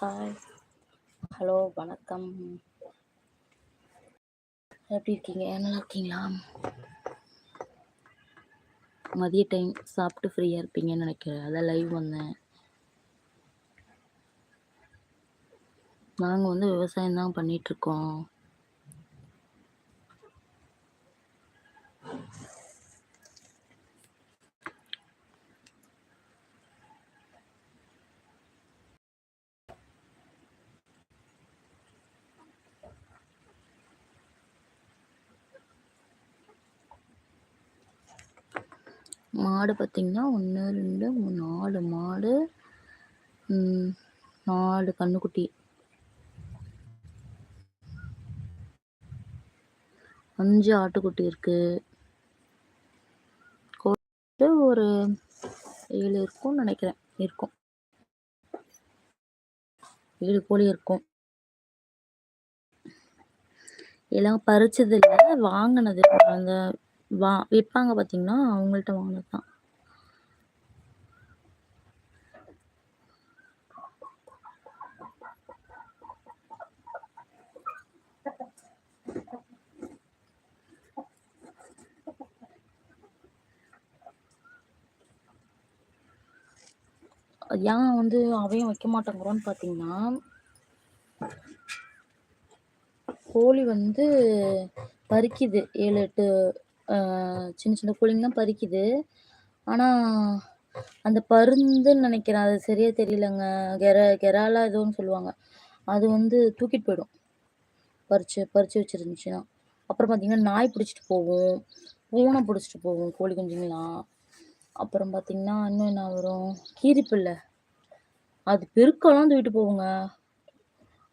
Hi hello வணக்கம். எப்படி இருக்கீங்க? நல்லா இருக்கீங்களா? மதிய டைம் சாப்பிட்டு ஃப்ரீயாக இருப்பீங்கன்னு நினைக்கிறேன். அதான் லைவ் வந்தேன். நாங்கள் வந்து விவசாயம் தான் பண்ணிகிட்ருக்கோம் மாடு பார்த்திங்கன்னா ஒன்று ரெண்டு மூணு நாலு மாடு நாலு கன்றுக்குட்டி அஞ்சு ஆட்டுக்குட்டி இருக்குது ஒரு ஏழு இருக்கும்னு நினைக்கிறேன். இருக்கும். ஏழு கோழி இருக்கும். எல்லாம் பறிச்சது இல்லை வாங்கினது. அந்த வா விற்பாங்க பார்த்தீங்கன்னா அவங்கள்ட்ட வாங்கினது தான் ஏன் வந்து அவையும் வைக்க மாட்டேங்கிறோன்னு பார்த்தீங்கன்னா கோழி வந்து பறிக்குது ஏழு எட்டு சின்ன சின்ன கோழிங்கலாம் பறிக்குது. ஆனால் அந்த பருந்துன்னு நினைக்கிறேன். அது சரியாக தெரியலங்க. கெர கெராலா ஏதோன்னு சொல்லுவாங்க. அது வந்து தூக்கிட்டு போயிடும். பறிச்சு பறிச்சு வச்சிருந்துச்சுன்னா. அப்புறம் பார்த்தீங்கன்னா நாய் பிடிச்சிட்டு போகும். பூனை பிடிச்சிட்டு போகும் கோழி குஞ்சுங்களாம் அப்புறம் பார்த்தீங்கன்னா இன்னும் என்ன வரும்? கீரிப்பிள்ளை. அது பெருக்கெல்லாம் தூக்கிட்டு போகுங்க.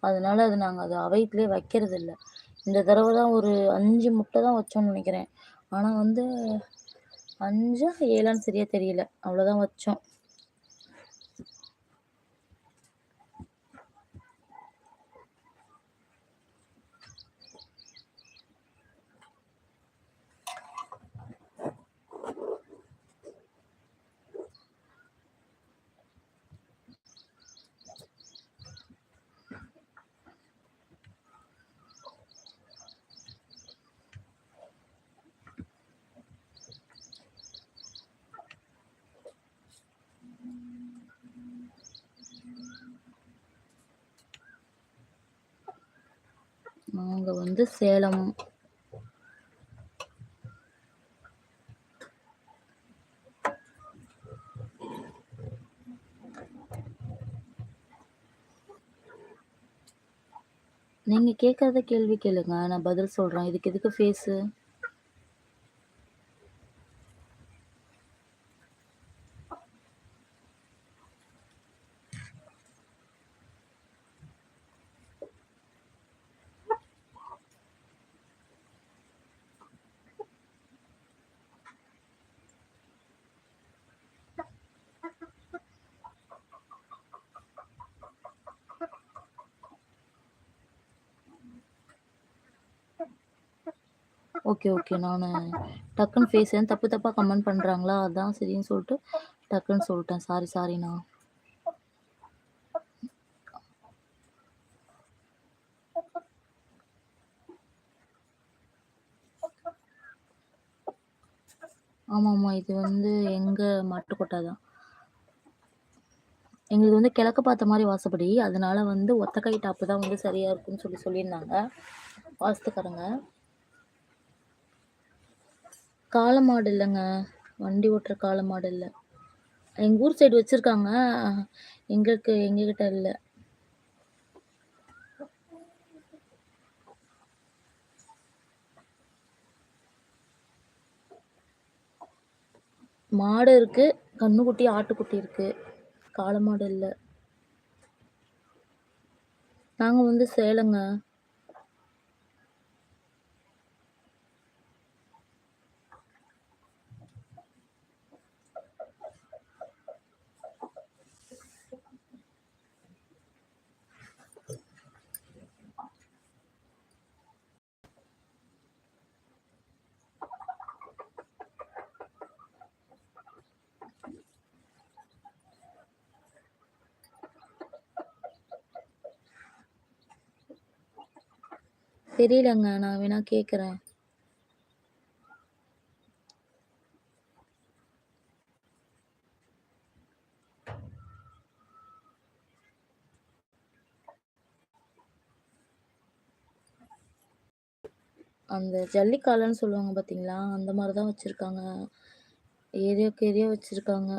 அதனால அது நாங்கள் அதை அவையத்துலேயே வைக்கிறது இல்லை இந்த தடவை தான் ஒரு அஞ்சு முட்டை தான் வச்சோம்னு நினைக்கிறேன். ஆனால் வந்து அஞ்சா ஏழான்னு சரியாக தெரியல. அவ்வளோதான் வச்சோம். நாங்க வந்து சேலம். நீங்க கேட்காத கேள்வி கேளுங்க நான் பதில் சொல்றேன். இதுக்கு எதுக்கு ஃபேஸு ஓகே ஓகே. நான் டக்குன்னு ஃபேஸ் தப்பு தப்பாக கமெண்ட் பண்ணுறாங்களா அதான் சரின்னு சொல்லிட்டு டக்குன்னு சொல்லிட்டேன். சாரி சாரிண்ணா ஆமாம் ஆமாம் இது வந்து எங்கள் மாட்டுக்கொட்டை தான். எங்களுக்கு வந்து கிழக்கு பார்த்த மாதிரி வாசப்படி. அதனால வந்து ஒத்தக்கை டாப்பு தான் வந்து சரியாக இருக்கும்னு சொல்லி சொல்லியிருந்தாங்க. வாசத்துக்காரங்க. காளை மாடு இல்லைங்க. வண்டி ஓட்டுற காளை மாடு இல்லை. எங்கள் ஊர் சைடு வச்சுருக்காங்க. எங்களுக்கு எங்ககிட்ட இல்லை. மாடு இருக்கு. கண்ணுக்குட்டி ஆட்டுக்குட்டி இருக்கு. காளை மாடு இல்லை. நாங்கள் வந்து சேலங்க. தெரியலங்க. நான் வேணா கேட்குறேன். அந்த ஜல்லிக்காலன்னு சொல்லுவாங்க பார்த்தீங்களா? அந்த மாதிரி தான் வச்சிருக்காங்க. ஏரியாவுக்கு ஏரியா வச்சிருக்காங்க.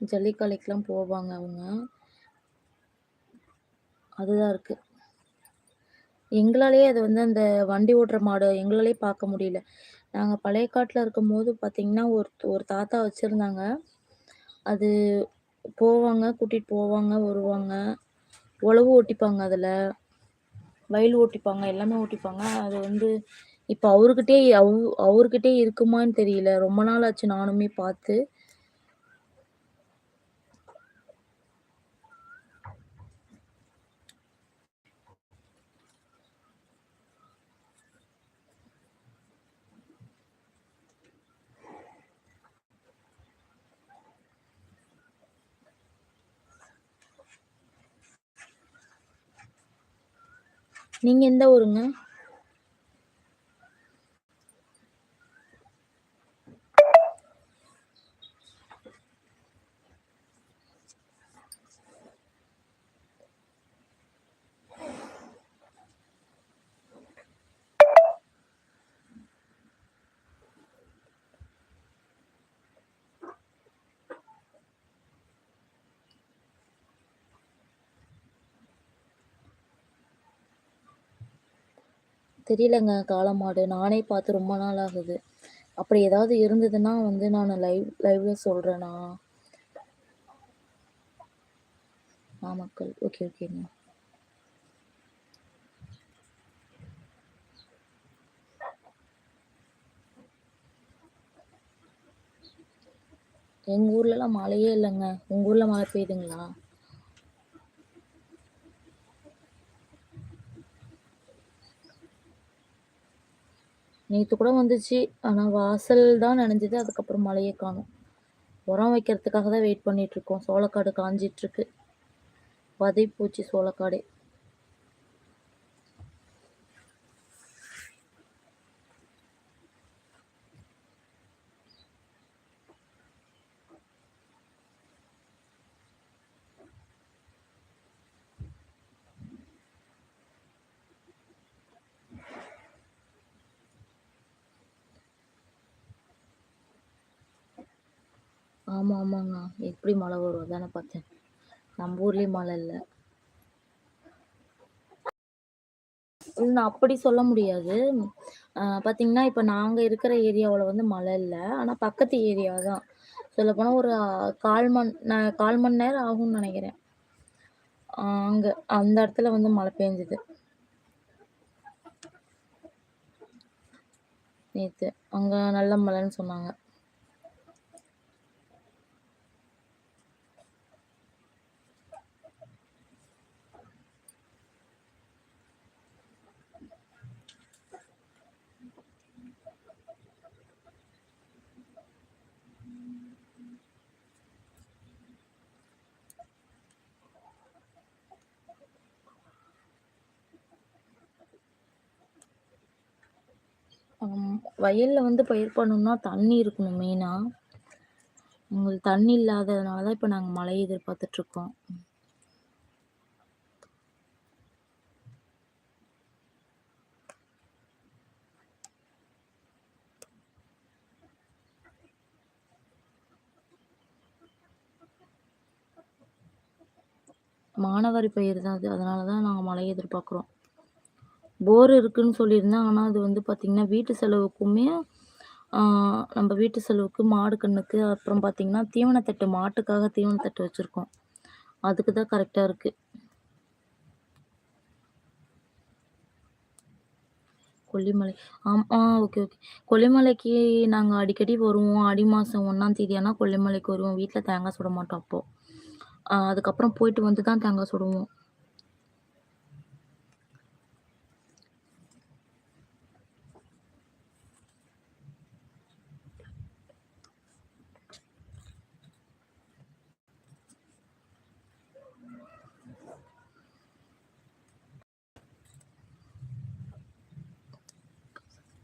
ஜல்லிக்காலைக்கெலாம் போவாங்க அவங்க. அதுதான் இருக்கு. எங்களாலேயே அது வந்து அந்த வண்டி ஓட்டுற மாடு எங்களாலேயே பார்க்க முடியல. நாங்கள் பழைய காட்டுல இருக்கும்போது பார்த்தீங்கன்னா, ஒரு ஒரு தாத்தா வச்சுருந்தாங்க அது போவாங்க, கூட்டிகிட்டு போவாங்க, வருவாங்க. உழவு ஓட்டிப்பாங்க அதில் வயல் ஓட்டிப்பாங்க, எல்லாமே ஓட்டிப்பாங்க. அது வந்து இப்போ அவர்கிட்டே அவ் அவர்கிட்டே இருக்குமான்னு தெரியல. ரொம்ப நாள் ஆச்சு நானுமே பார்த்து. நீங்க எந்த ஊருங்க? தெரியலங்க காளமாடு. நானே பார்த்து ரொம்ப நாள் ஆகுது. அப்படி ஏதாவது இருந்ததுன்னா வந்து நான் லைவ் லைவ்ல சொல்கிறேண்ணா நாமக்கல். ஓகே, ஓகேங்க. எங்கள் ஊர்லலாம் மழையே இல்லைங்க உங்கள் ஊரில் மழை பெய்யுதுங்களா? நேற்று கூட வந்துச்சு. ஆனால் வாசல் தான் நினைஞ்சது அதுக்கப்புறம் மழையை காணும் உரம் வைக்கிறதுக்காக தான் வெயிட் பண்ணிகிட்ருக்கோம் சோளக்காடு காஞ்சிட்டுருக்கு. வதை பூச்சி சோளக்காடே. ஆமாம் ஆமாங்க. எப்படி மழை வரும்? தானே பார்த்தேன். நம்ம ஊர்லேயும் மழை இல்லை நான் அப்படி சொல்ல முடியாது. பார்த்தீங்கன்னா, இப்போ நாங்கள் இருக்கிற ஏரியாவில் வந்து மழை இல்லை ஆனால் பக்கத்து ஏரியா தான். சொல்லப்போனால் ஒரு 1/4 மண் கால் மணி நேரம் ஆகும்னு நினைக்கிறேன் அங்கே அந்த இடத்துல வந்து மழை பெஞ்சது. நேற்று அங்கே நல்ல மழைன்னு சொன்னாங்க. வயல்ல வந்து பயிர் பண்ணணும்னா தண்ணி இருக்கணும் மெயினா. எங்களுக்கு தண்ணி இல்லாததுனால தான் இப்போ நாங்கள் மழைய எதிர்பார்த்துட்ருக்கோம் மானாவாரி பயிர் தான் அது. அதனால தான் நாங்கள் மழைய எதிர்பார்க்குறோம். போர் இருக்குன்னு சொல்லியிருந்தேன். ஆனால் அது வந்து பார்த்திங்கன்னா வீட்டு செலவுக்குமே நம்ம வீட்டு செலவுக்கு மாடு கண்ணுக்கு அப்புறம் பார்த்திங்கன்னா தீவனத்தட்டு மாட்டுக்காக தீவனத்தட்டு வச்சுருக்கோம் அதுக்கு தான் கரெக்டாக இருக்குது கொல்லிமலை. ஆமாம் ஆ ஓகே, ஓகே. கொல்லிமலைக்கு நாங்கள் அடிக்கடி வருவோம். ஆடி மாதம் ஒன்றாந்தேதி ஆனால் கொல்லிமலைக்கு வருவோம். வீட்டில் தேங்காய் சுட மாட்டோம் அப்போது அதுக்கப்புறம் போயிட்டு வந்து தான் தேங்காய் சுடுவோம்.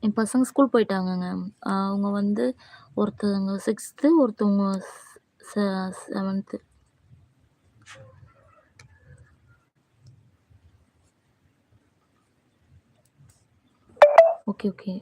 என் பசங்க ஸ்கூல் போயிட்டாங்கங்க. அவங்க வந்து ஒருத்தவங்க சிக்ஸ்த்து ஒருத்தவங்க செவன்த்து ஓகே, ஓகே.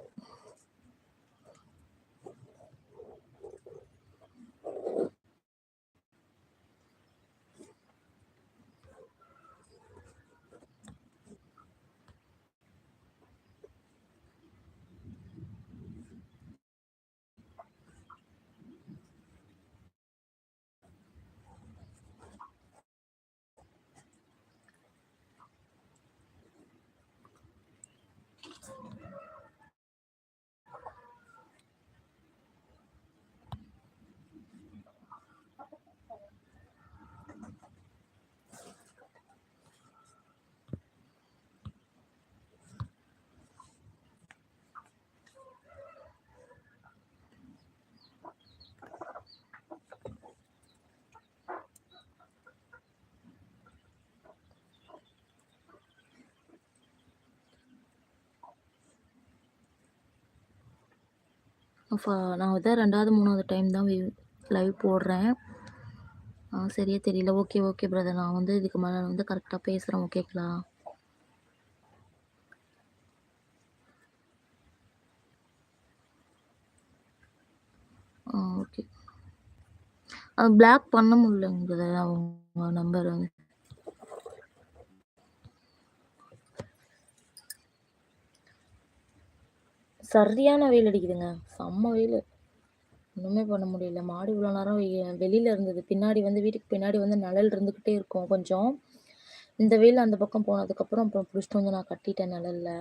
நான் இதான் 2வது, 3வது டைம் தான் லைவ் போடுறேன். ஆ சரியா தெரியல. Okay, okay brother. நான் வந்து இதுக்கு மேலே வந்து கரெக்டாக பேசுகிறேன் ஓகேங்களா? ஆ ஓகே. அது பிளாக் பண்ண முடியலங்கிறது அவங்க நம்பர் வந்து. சரியான வெயில் அடிக்குதுங்க. செம்ம வெயில் ஒன்றுமே பண்ண முடியல. மாடு இவ்வளோ நேரம் வெ இருந்தது. பின்னாடி வந்து வீட்டுக்கு பின்னாடி வந்து நிழல் இருந்துக்கிட்டே இருக்கும் கொஞ்சம். இந்த வெயில் அந்த பக்கம் போனதுக்கப்புறம் அப்புறம் பிடிச்சிட்டு வந்து நான் கட்டிட்டேன் நிழலில்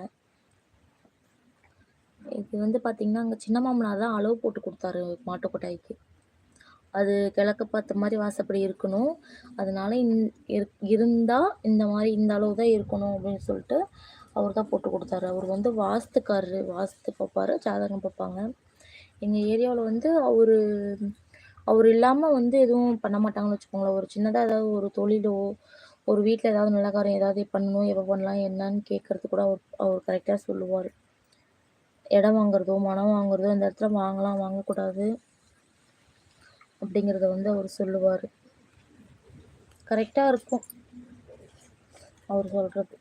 இது வந்து பார்த்தீங்கன்னா, அங்கே சின்ன மாமனார் தான் அளவு போட்டு கொடுத்தாரு மாட்டு கொட்டாய்க்கு. அது கிழக்க பார்த்த மாதிரி வாசப்படி இருக்கணும். அதனால இந் இருந்தால் இந்த மாதிரி இந்த அளவு தான் இருக்கணும் அப்படின்னு சொல்லிட்டு, அவர் தான் போட்டு கொடுத்தாரு அவர் வந்து வாஸ்துக்காரரு. வாஸ்து பார்ப்பாரு, ஜாதகம் பார்ப்பாங்க. எங்கள் ஏரியாவில் வந்து அவர் அவர் இல்லாமல் வந்து எதுவும் பண்ண மாட்டாங்கன்னு வச்சுக்கோங்களேன். ஒரு சின்னதாக ஏதாவது ஒரு தொழிலோ, ஒரு வீட்டில் ஏதாவது நல்ல காரியம் ஏதாவது பண்ணணும், எப்போ பண்ணலாம் என்னன்னு கேட்குறது கூட அவர் அவர் கரெக்டாக சொல்லுவார் இடம் வாங்குறதோ, மனம் வாங்குறதோ, இந்த இடத்துல வாங்கலாம், வாங்கக்கூடாது. அப்படிங்கிறத வந்து அவர் சொல்லுவார் கரெக்டாக இருக்கும். அவர் சொல்கிறது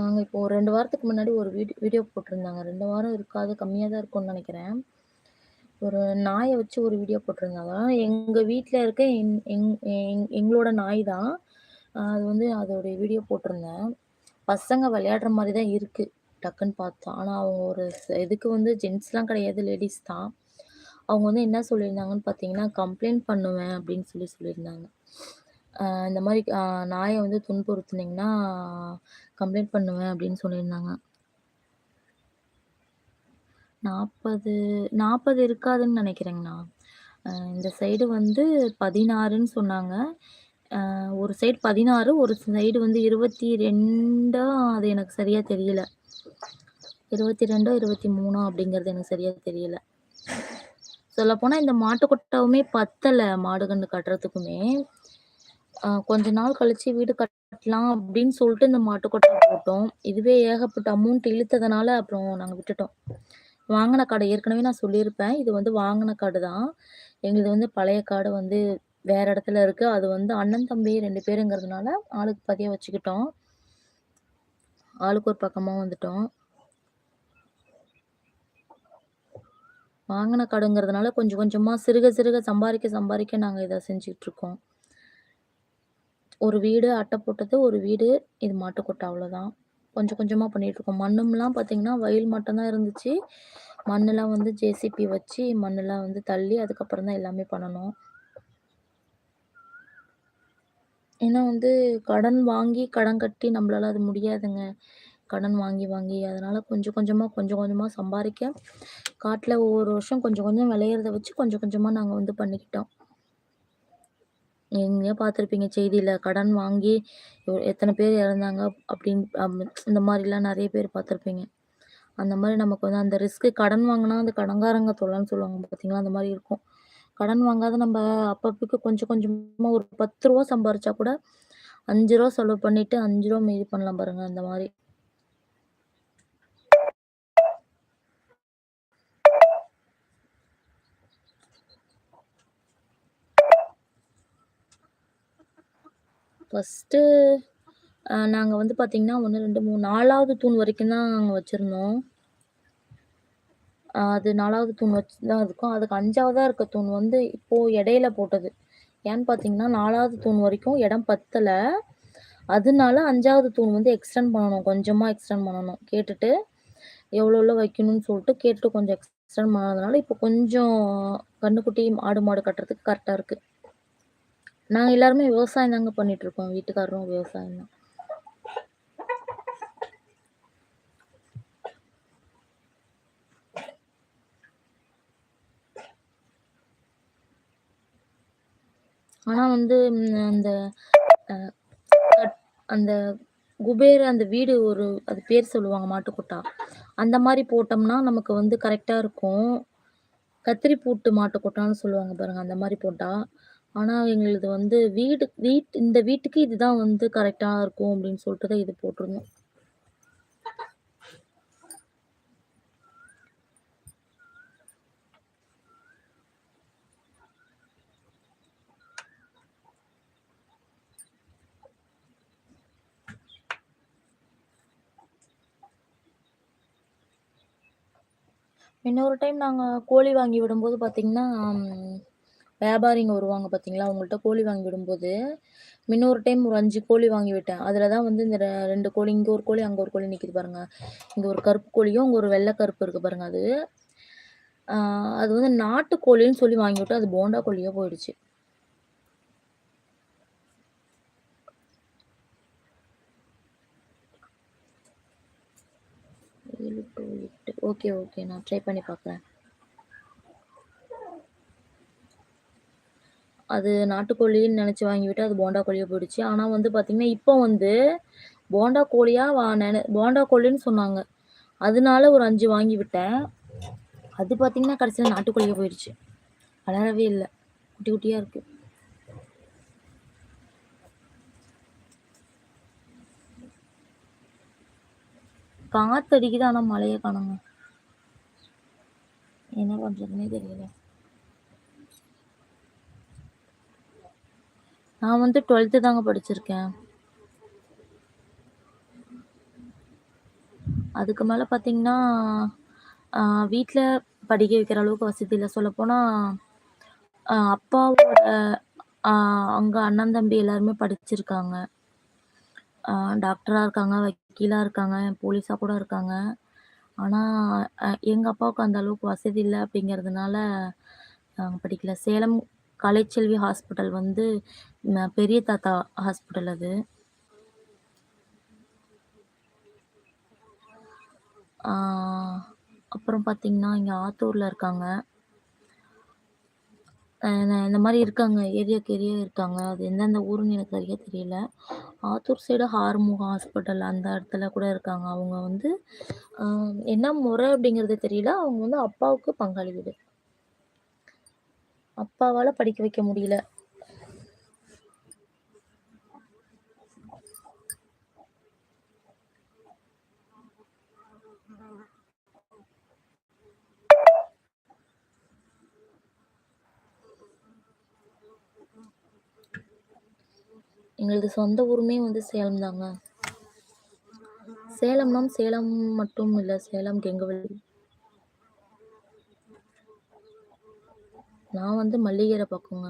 நாங்கள் இப்போ ஒரு ரெண்டு வாரத்துக்கு முன்னாடி ஒரு வீடியோ வீடியோ போட்டிருந்தாங்க. ரெண்டு வாரம் இருக்காது. கம்மியாக தான் இருக்கும்னு நினைக்கிறேன் ஒரு நாயை வச்சு ஒரு வீடியோ போட்டிருந்தாங்க. எங்கள் வீட்டில் இருக்க எங் எங் எங் எங்களோட நாய் தான். அது வந்து அதோடைய வீடியோ போட்டிருந்தேன். பசங்க விளையாடுற மாதிரி தான் இருக்கு. டக்குன்னு பார்த்தா. ஆனால் அவங்க ஒரு இதுக்கு வந்து ஜென்ட்ஸ்லாம் கிடையாது. லேடிஸ் தான். அவங்க வந்து என்ன சொல்லியிருந்தாங்கன்னு பார்த்தீங்கன்னா, கம்ப்ளைண்ட் பண்ணுவேன் அப்படின்னு சொல்லி சொல்லியிருந்தாங்க. இந்த மாதிரி நாயை வந்து துன்புறுத்துனீங்கன்னா, கம்ப்ளைண்ட் பண்ணுவேன் அப்படின்னு சொல்லியிருந்தாங்க. 40 40 இருக்காதுன்னு நினைக்கிறேங்கண்ணா இந்த சைடு வந்து 16ன்னு சொன்னாங்க. ஒரு சைடு 16, ஒரு சைடு வந்து 22ஆ அது எனக்கு சரியாக தெரியல. 22ஓ, 23ஆ அப்படிங்கிறது எனக்கு சரியாக தெரியல. சொல்லப்போனால் இந்த மாட்டு பத்தலை பத்தல மாடு கன்னு கட்டுறதுக்குமே. கொஞ்ச நாள் கழிச்சு வீடு கட்டலாம் அப்படின்னு சொல்லிட்டு இந்த மாட்டு போட்டோம். இதுவே ஏகப்பட்ட அமௌண்ட் இழுத்ததுனால அப்புறம் நாங்கள் விட்டுட்டோம். வாங்கின காடு ஏற்கனவே நான் சொல்லியிருப்பேன். இது வந்து வாங்கின காடு தான். எங்களுது வந்து பழைய காடு வந்து வேற இடத்துல இருக்கு. அது வந்து அண்ணன், தம்பி ரெண்டு பேருங்கிறதுனால ஆளுக்கு பதியாக வச்சுக்கிட்டோம். ஆளுக்கு ஒரு பக்கமாக வந்துட்டோம். வாங்கின காடுங்கிறதுனால கொஞ்சம் கொஞ்சமாக சிறுக சிறுக சம்பாதிக்க சம்பாதிக்க நாங்கள் இதை செஞ்சுக்கிட்டு இருக்கோம் ஒரு வீடு அட்டை போட்டது, ஒரு வீடு, இது மாட்டு கொட்டா அவ்வளோதான். கொஞ்சம் கொஞ்சமாக பண்ணிகிட்டு இருக்கோம் மண்ணும்லாம் பார்த்தீங்கன்னா, வயல் மட்டும் தான் இருந்துச்சு. மண்ணெல்லாம் வந்து ஜேசிபி வச்சு மண்ணெல்லாம் வந்து தள்ளி அதுக்கப்புறம் தான் எல்லாமே பண்ணணும். ஏன்னா வந்து கடன் வாங்கி, கடன் கட்டி நம்மளால் அது முடியாதுங்க. கடன் வாங்கி வாங்கி அதனால் கொஞ்சம் கொஞ்சமாக கொஞ்சம் கொஞ்சமாக சம்பாதிக்க காட்டில் ஒவ்வொரு வருஷம் கொஞ்சம் கொஞ்சம் விளையிறத வச்சு கொஞ்சம் கொஞ்சமாக நாங்கள் வந்து பண்ணிக்கிட்டோம். எங்கேயோ பார்த்துருப்பீங்க செய்தியில் கடன் வாங்கி எத்தனை பேர் இறந்தாங்க அப்படின்னு இந்த மாதிரிலாம் நிறைய பேர் பார்த்துருப்பீங்க. அந்த மாதிரி நமக்கு வந்து அந்த ரிஸ்க்கு கடன் வாங்கினா அந்த கடன்காரங்க தொல்லன்னு சொல்லுவாங்க பார்த்தீங்களா? அந்த மாதிரி இருக்கும். கடன் வாங்காத நம்ம அப்பப்போக்கு கொஞ்சம் கொஞ்சமாக ஒரு பத்து ரூபா சம்பாரிச்சா கூட, அஞ்சு ரூபா செலவு பண்ணிட்டு ரூ. 5 மீதி பண்ணலாம் பாருங்க, அந்த மாதிரி ஃபஸ்ட்டு நாங்கள் வந்து பார்த்திங்கன்னா ஒன்று ரெண்டு மூணு நாலாவது தூண் வரைக்கும் தான் நாங்கள் வச்சுருந்தோம் அது நாலாவது தூண் வச்சு தான் இருக்கும். அதுக்கு அஞ்சாவதாக இருக்க தூண் வந்து இப்போது இடையில போட்டது. ஏன்னு பார்த்தீங்கன்னா, நாலாவது தூண் வரைக்கும் இடம் பத்தலை அதனால அஞ்சாவது தூண் வந்து எக்ஸ்டெண்ட் பண்ணணும். கொஞ்சமாக எக்ஸ்டெண்ட் பண்ணணும். கேட்டுட்டு எவ்வளோ எவ்வளோ வைக்கணும்னு சொல்லிட்டு கேட்டுட்டு கொஞ்சம் எக்ஸ்டெண்ட் பண்ணதுனால, இப்போ கொஞ்சம் கண்ணுக்குட்டி ஆடு, மாடு கட்டுறதுக்கு கரெக்டாக இருக்குது நாங்க எல்லாருமே விவசாயம் தாங்க பண்ணிட்டுருக்கோம். வீட்டுக்காரரும் விவசாயம் தான். ஆனா வந்து அந்த அந்த குபேர அந்த வீடு ஒரு அது பேர் சொல்லுவாங்க மாட்டுக்கொட்டா. அந்த மாதிரி போட்டோம்னா, நமக்கு வந்து கரெக்டா இருக்கும். கத்திரி பூட்டு மாட்டுக்கொட்டான்னு சொல்லுவாங்க பாருங்க, அந்த மாதிரி போட்டா. ஆனா எங்களுது வந்து வீடு வீட் இந்த வீட்டுக்கு இதுதான் வந்து கரெக்டாக இருக்கும் அப்படின்னு சொல்லிட்டு தான் இது போட்டிருந்தோம். இன்னொரு டைம் நாங்க கோழி வாங்கி விடும்போது பார்த்தீங்கன்னா, வியாபாரிங்க வருவாங்க பார்த்தீங்களா, அவங்கள்ட்ட கோழி வாங்கி விடும்போது, இன்னொரு டைம் ஒரு அஞ்சு கோழி வாங்கி விட்டேன். அதில் தான் வந்து இந்த ரெ 2 கோழி, இங்கே ஒரு கோழி, அங்கே ஒரு கோழி நிற்கிது பாருங்கள் இங்கே ஒரு கருப்பு கோழியும், அங்கே ஒரு வெள்ளை கருப்பு இருக்குது பாருங்கள் அது. அது வந்து நாட்டு கோழின்னு சொல்லி வாங்கி விட்டு அது போண்டா கோழியாக போயிடுச்சு. Okay, okay. நான் ட்ரை பண்ணி பார்க்குறேன். அது நாட்டுக்கோழின்னு நினச்சி வாங்கிவிட்டு அது போண்டா கோழியாக போயிடுச்சு. ஆனா வந்து பார்த்திங்கன்னா இப்போ வந்து போண்டா கோழியா வா நென போண்டா கோழின்னு சொன்னாங்க. அதனால ஒரு அஞ்சு வாங்கி விட்டேன். அது பார்த்தீங்கன்னா, கடைசியில நாட்டுக்கோழியாக போயிடுச்சு வளரவே இல்லை குட்டி குட்டியா இருக்கு. காத்து அடிக்குது. ஆனா மழையை காணோங்க. என்ன பண்றதுன்னே தெரியல. நான் வந்து 12த் தாங்க படிச்சிருக்கேன். அதுக்கு மேலே பார்த்தீங்கன்னா, வீட்டில் படிக்க வைக்கிற அளவுக்கு வசதி இல்லை சொல்லப்போனால் அப்பாவோட அங்கே அண்ணன், தம்பி எல்லாருமே படிச்சிருக்காங்க. டாக்டராக இருக்காங்க, வக்கீலாக இருக்காங்க, போலீஸாக கூட இருக்காங்க. ஆனால் எங்கள் அப்பாவுக்கு அந்த அளவுக்கு வசதி இல்லை அப்படிங்கிறதுனால, நாங்கள் படிக்கல. சேலம் கலைச்செல்வி ஹாஸ்பிட்டல் வந்து பெரிய தாத்தா ஹாஸ்பிட்டல் அது. அப்புறம் பார்த்தீங்கன்னா, இங்கே ஆத்தூரில் இருக்காங்க. இந்த மாதிரி இருக்காங்க. ஏரியாக்கு ஏரியா இருக்காங்க. அது எந்தெந்த ஊருன்னு எனக்கு சரியாக தெரியல. ஆத்தூர் சைடு ஹார்முக ஹாஸ்பிட்டல் அந்த இடத்துல கூட இருக்காங்க. அவங்க வந்து என்ன முறை அப்படிங்கிறது தெரியல. அவங்க வந்து அப்பாவுக்கு பங்காளி வீடு. அப்பாவால் படிக்க வைக்க முடியல. எங்களது சொந்த ஊருமே வந்து சேலம் தாங்க. சேலம்னா சேலம் மட்டும் இல்லை சேலம், கெங்கவள்ளி நான் வந்து மல்லிகரை பக்கங்க.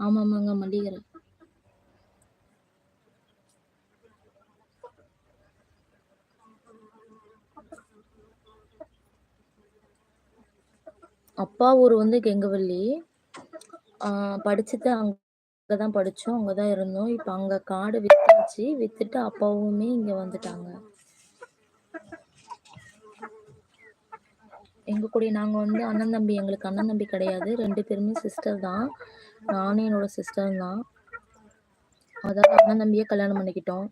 ஆமாமாங்க. மல்லிகரை. அப்பா ஊர் வந்து கெங்கவல்லி. படிச்சுட்டு அங்கதான் படிச்சோம். அங்கதான் இருந்தோம். இப்ப அங்க காடு வித்தாச்சு. வித்துட்டு அப்பாவுமே இங்க வந்துட்டாங்க. எங்க கூட நாங்க வந்து அண்ணன், தம்பி எங்களுக்கு அண்ணன், தம்பி கிடையாது. ரெண்டு பேருமே சிஸ்டர் தான். நானும் என்னோட சிஸ்டர் தான். அதாவது அண்ணன் தம்பியே கல்யாணம் பண்ணிக்கிட்டோம்.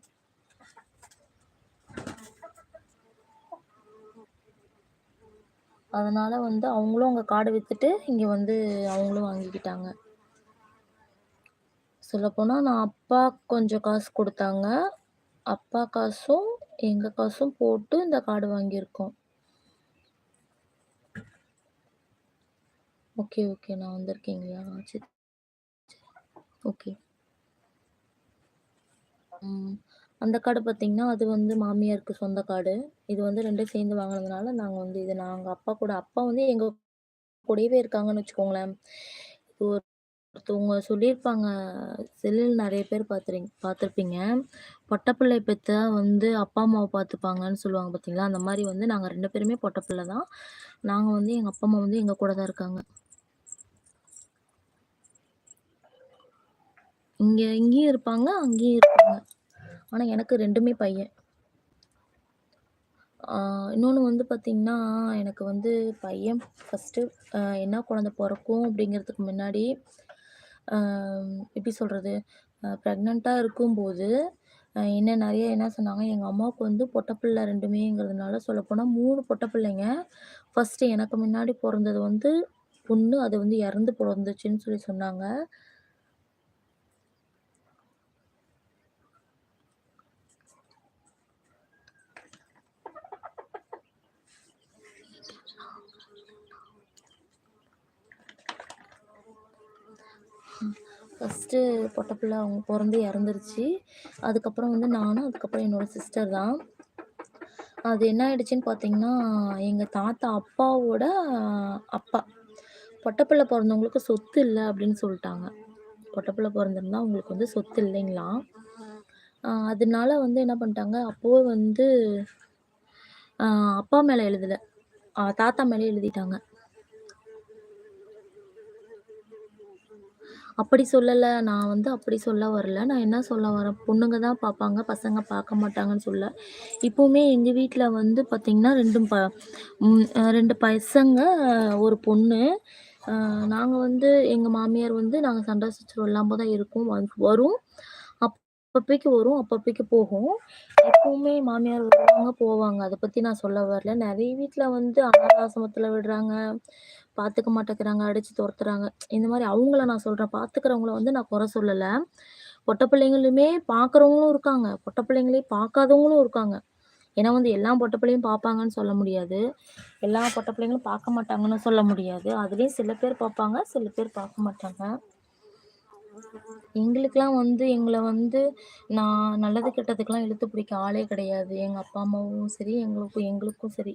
அதனால வந்து அவங்களும் அங்க காடு வித்துட்டு, இங்க வந்து அவங்களும் வாங்கிக்கிட்டாங்க. சொல்லப்போனால் நான் அப்பா கொஞ்சம் காசு கொடுத்தாங்க அப்பா காசும், எங்கள் காசும் போட்டு இந்த கார்டு வாங்கியிருக்கோம். Okay, okay. நான் வந்திருக்கீங்களா? சரி. ஓகே. ம். அந்த கார்டு பார்த்தீங்கன்னா, அது வந்து மாமியாருக்கு சொந்த கார்டு இது வந்து ரெண்டும் சேர்ந்து வாங்கினதுனால நாங்கள் வந்து இது நாங்கள் அப்பா கூட அப்பா வந்து எங்கள் கூடவே இருக்காங்கன்னு வச்சுக்கோங்களேன். ஒரு ஒருத்தவங்க சொல்லியிருப்பாங்க. செல்லில் நிறைய பேர் பார்த்துறீங் பார்த்துருப்பீங்க. பொட்டப்பிள்ளை பெற்றா வந்து அப்பா, அம்மாவை பார்த்துப்பாங்கன்னு சொல்லுவாங்க பார்த்தீங்களா? அந்த மாதிரி வந்து நாங்கள் ரெண்டு பேருமே பொட்ட தான். நாங்கள் வந்து எங்கள் அப்பா, அம்மா வந்து எங்கள் கூட தான் இருக்காங்க. இங்கே இங்கேயும் இருப்பாங்க, அங்கேயும் இருப்பாங்க. ஆனால் எனக்கு ரெண்டுமே பையன். இன்னொன்று வந்து பார்த்தீங்கன்னா, எனக்கு வந்து பையன் ஃபஸ்ட்டு என்ன குழந்தை பிறக்கும் அப்படிங்கிறதுக்கு முன்னாடி, எப்படி சொல்கிறது ப்ரெக்னெண்ட்டாக இருக்கும்போது, என்ன நிறைய என்ன சொன்னாங்க, எங்கள் அம்மாவுக்கு வந்து பொட்டை பிள்ளை ரெண்டுமேங்கிறதுனால சொல்லப்போனால் மூணு பொட்டை பிள்ளைங்க. ஃபஸ்ட்டு எனக்கு முன்னாடி பிறந்தது வந்து பொண்ணு. அது வந்து இறந்து பிறந்துச்சின்னு சொல்லி சொன்னாங்க. ஃபஸ்ட்டு பொட்ட பிள்ளை அவங்க பிறந்து இறந்துருச்சு. அதுக்கப்புறம் வந்து நானும், அதுக்கப்புறம் என்னோடய சிஸ்டர் தான். அது என்ன ஆயிடுச்சுன்னு பார்த்தீங்கன்னா, எங்கள் தாத்தா அப்பாவோட அப்பா. பொட்டப்பிள்ளை பிறந்தவங்களுக்கு சொத்து இல்லை அப்படின்னு சொல்லிட்டாங்க பொட்டப்பிள்ளை பிறந்திருந்தா அவங்களுக்கு வந்து சொத்து இல்லைங்களாம். அதனால வந்து என்ன பண்ணிட்டாங்க, அப்போ வந்து அப்பா மேலே எழுதலை தாத்தா மேலே எழுதிட்டாங்க. அப்படி சொல்லலை நான் வந்து அப்படி சொல்ல வரல. நான் என்ன சொல்ல வரேன், பொண்ணுங்க தான் பார்ப்பாங்க, பசங்க பார்க்க மாட்டாங்கன்னு சொல்ல இப்போவுமே எங்கள் வீட்டில் வந்து பார்த்திங்கன்னா ரெண்டும் ப ரெண்டு பசங்க, ஒரு பொண்ணு. நாங்கள் வந்து எங்கள் மாமியார் வந்து நாங்கள் சண்டை சச்சரவு இல்லாமல் தான் இருக்கோம். வரும். அப்பப்பைக்கு வரும், அப்பப்பைக்கு போகும். எப்பவுமே மாமியார் வருவாங்க, போவாங்க. அதை பற்றி நான் சொல்ல வரல. நிறைய வீட்டில் வந்து அனாதாசிரமத்தில் விடுறாங்க, பார்த்துக்க மாட்டேங்கிறாங்க, அடிச்சு துரத்துறாங்க இந்த மாதிரி அவங்கள நான் சொல்றேன். பார்த்துக்கிறவங்கள வந்து நான் குறை சொல்லலை பொட்ட பிள்ளைங்களுமே பார்க்குறவங்களும் இருக்காங்க. பொட்ட பிள்ளைங்களே பார்க்காதவங்களும் இருக்காங்க. ஏன்னா வந்து எல்லா பொட்ட பிள்ளையும் பார்ப்பாங்கன்னு சொல்ல முடியாது. எல்லா பொட்ட பிள்ளைங்களும் பார்க்க மாட்டாங்கன்னு சொல்ல முடியாது. அதுலேயும் சில பேர் பார்ப்பாங்க, சில பேர் பார்க்க மாட்டாங்க. எங்களுக்கெல்லாம் வந்து எங்களை வந்து நான் நல்லது கெட்டதுக்கெல்லாம் இழுத்து பிடிக்க ஆளே கிடையாது. எங்கள் அப்பா, அம்மாவும் சரி, எங்களுக்கும் எங்களுக்கும் சரி.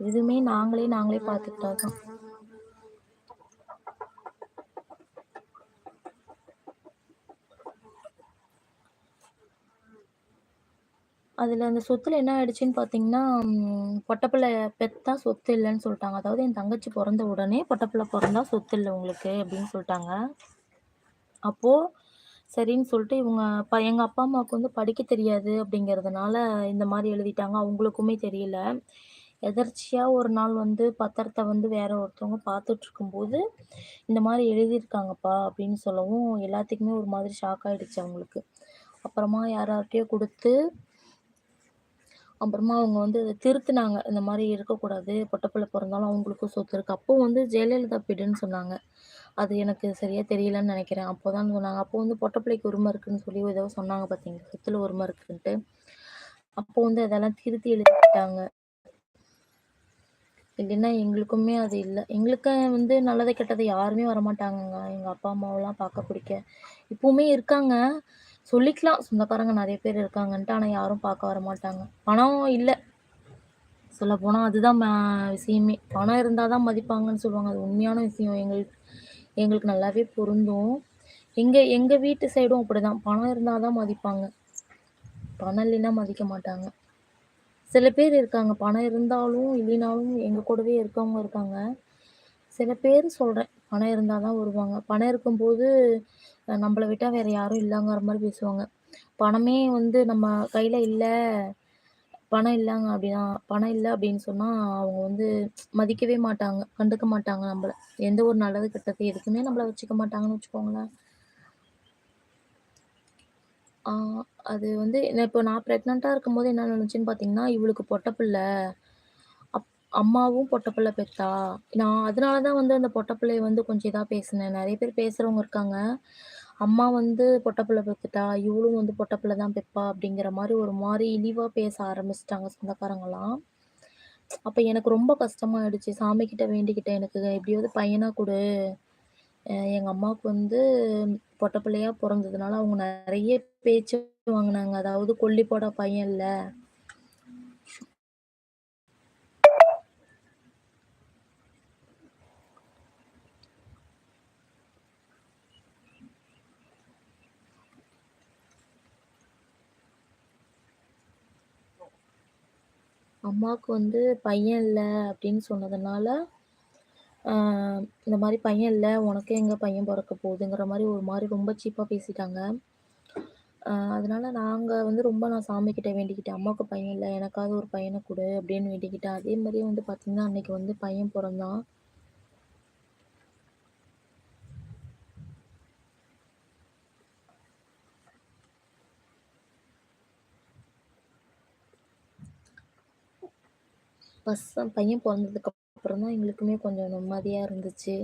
எதுவுமே நாங்களே நாங்களே பார்த்துக்கிட்டா தான். அந்த சொத்தில் என்ன ஆயிடுச்சுன்னு பார்த்தீங்கன்னா, பொட்டப்பிள்ளை பெத்தா சொத்து இல்லைன்னு சொல்லிட்டாங்க அதாவது என் தங்கச்சி பிறந்த உடனே பொட்டப்பிள்ளை பிறந்தா சொத்து இல்லை உங்களுக்கு அப்படின்னு சொல்லிட்டாங்க அப்போது சரின்னு சொல்லிட்டு இவங்க ப எங்கள் அப்பா, அம்மாவுக்கு வந்து படிக்க தெரியாது அப்படிங்கிறதுனால இந்த மாதிரி எழுதிட்டாங்க. அவங்களுக்குமே தெரியல. எதர்ச்சியாக ஒரு நாள் வந்து பத்திரத்தை வந்து வேற ஒருத்தவங்க பார்த்துட்ருக்கும்போது, இந்த மாதிரி எழுதியிருக்காங்கப்பா அப்படின்னு சொல்லவும், எல்லாத்துக்குமே ஒரு மாதிரி ஷாக் ஆகிடுச்சு அவங்களுக்கு. அப்புறமா யார் கொடுத்து அப்புறமா அவங்க வந்து அதை திருத்தினாங்க இந்த மாதிரி இருக்கக்கூடாது. பொட்டப்பிள்ளை பிறந்தாலும் அவங்களுக்கும் சொத்து இருக்கு. அப்போ வந்து ஜெயலலிதா பிடுன்னு சொன்னாங்க. அது எனக்கு சரியா தெரியலன்னு நினைக்கிறேன் அப்போதான் சொன்னாங்க. அப்போ வந்து பொட்டப்பிள்ளைக்கு உரிமை இருக்குன்னு சொல்லி ஏதோ சொன்னாங்க பார்த்தீங்க சொத்துல உரிமை இருக்குன்ட்டு. அப்போ வந்து அதெல்லாம் திருத்தி எழுதிட்டாங்க. இல்லைன்னா எங்களுக்குமே அது இல்லை எங்களுக்கு வந்து நல்லது கெட்டது யாருமே வரமாட்டாங்கங்க. எங்கள் அப்பா, அம்மாவெல்லாம் பார்க்க பிடிக்க. இப்போவுமே இருக்காங்க. சொல்லிக்கலாம் சொந்தக்காரங்க நிறைய பேர் இருக்காங்கன்ட்டு. ஆனால் யாரும் பார்க்க வரமாட்டாங்க. பணம் இல்லை சொல்ல போனால் அதுதான் ம விஷயமே. பணம் இருந்தால் தான் மதிப்பாங்கன்னு சொல்லுவாங்க. அது உண்மையான விஷயம். எங்களுக்கு எங்களுக்கு நல்லாவே பொருந்தும். எங்கள் எங்கள் வீட்டு சைடும் அப்படிதான். பணம் இருந்தால் தான் மதிப்பாங்க. பணம் இல்லைன்னா மதிக்க மாட்டாங்க. சில பேர் இருக்காங்க. பணம் இருந்தாலும், இல்லைனாலும் எங்கள் கூடவே இருக்கவங்க இருக்காங்க. சில பேர் சொல்கிறேன் பணம் இருந்தால் தான் வருவாங்க. பணம் இருக்கும்போது நம்மளை விட்டால் வேறு யாரும் இல்லைங்கிற மாதிரி பேசுவாங்க. பணமே வந்து நம்ம கையில் இல்லை பணம் இல்லைங்க அப்படின்னா பணம் இல்லை அப்படின்னு சொன்னால் அவங்க வந்து மதிக்கவே மாட்டாங்க. கண்டுக்க மாட்டாங்க நம்மளை எந்த ஒரு நல்லது, கெட்டது எதுக்குமே நம்மள வச்சுக்க மாட்டாங்கன்னு வச்சுக்கோங்களேன். ஆ அது வந்து நான் இப்போ நான் பிரெக்னன்ட்டா இருக்கும்போது என்ன நடந்துச்சுன்னு பார்த்தீங்கன்னா, இவளுக்கு பொட்ட பிள்ள. அப் அம்மாவும் பொட்ட பிள்ள பெத்தா. நான் அதனால தான் வந்து அந்த பொட்ட பிள்ளைய வந்து கொஞ்சம் இதா பேசினேன். நெறைய பேர் பேசுறவங்க இருக்காங்க. அம்மா வந்து பொட்ட பிள்ள பெத்துட்டா, இவளும் வந்து பொட்ட பிள்ள தான் பெப்பா அப்படிங்கிற மாரி ஒரு மாரி இழிவா பேச ஆரம்பிச்சுட்டாங்க சொந்தக்காரங்கலாம். அப்ப எனக்கு ரொம்ப கஷ்டமாயிடுச்சு. சாமிகிட்ட வேண்டிக்கிட்டேன். எனக்கு எப்படியாவது பையனா குடு. அ எங்க அம்மாவுக்கு வந்து பொட்ட பிள்ளையா பொறந்ததுனால அவங்க நிறைய பேச்சு வாங்குனாங்க. அதாவது கொல்லி போட பையன் இல்ல. அம்மாவுக்கு வந்து பையன் இல்லை அப்படின்னு சொன்னதுனால, இந்த மாதிரி பையன் இல்லை உனக்கு எங்கள் பையன் பிறக்க போகுதுங்கிற மாதிரி ஒரு மாதிரி ரொம்ப சீப்பாக பேசிட்டாங்க. அதனால் அதனால வந்து ரொம்ப நான் சாமிக்கிட்ட வேண்டிக்கிட்டேன். அம்மாவுக்கு பையன் இல்லை எனக்காவது ஒரு பையனை கொடு அப்படின்னு வேண்டிக்கிட்டேன். அதே மாதிரியே வந்து பார்த்தீங்கன்னா, அன்னைக்கு வந்து பையன் பிறந்தான் பச பையன் பிறந்ததுக்கு அப்புறம் தான் எங்களுக்குமே கொஞ்சம் நிம்மதியாக இருந்துச்சு.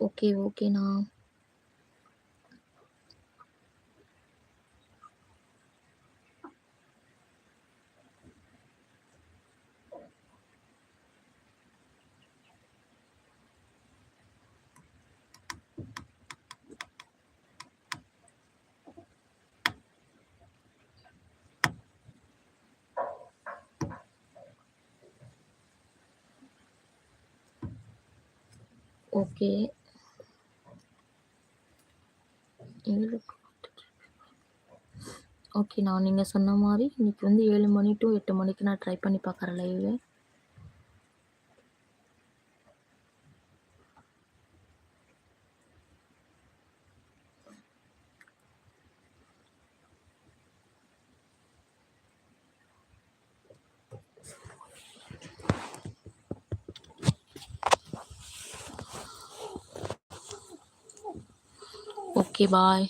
ஓகே ஓகேண்ணா ஓகே, ஓகே. நான் நீங்கள் சொன்ன மாதிரி இன்னைக்கு வந்து ஏழு மணி டூ எட்டு மணிக்கு நான் ட்ரை பண்ணி பார்க்குறேன் லைவு. Okay bye.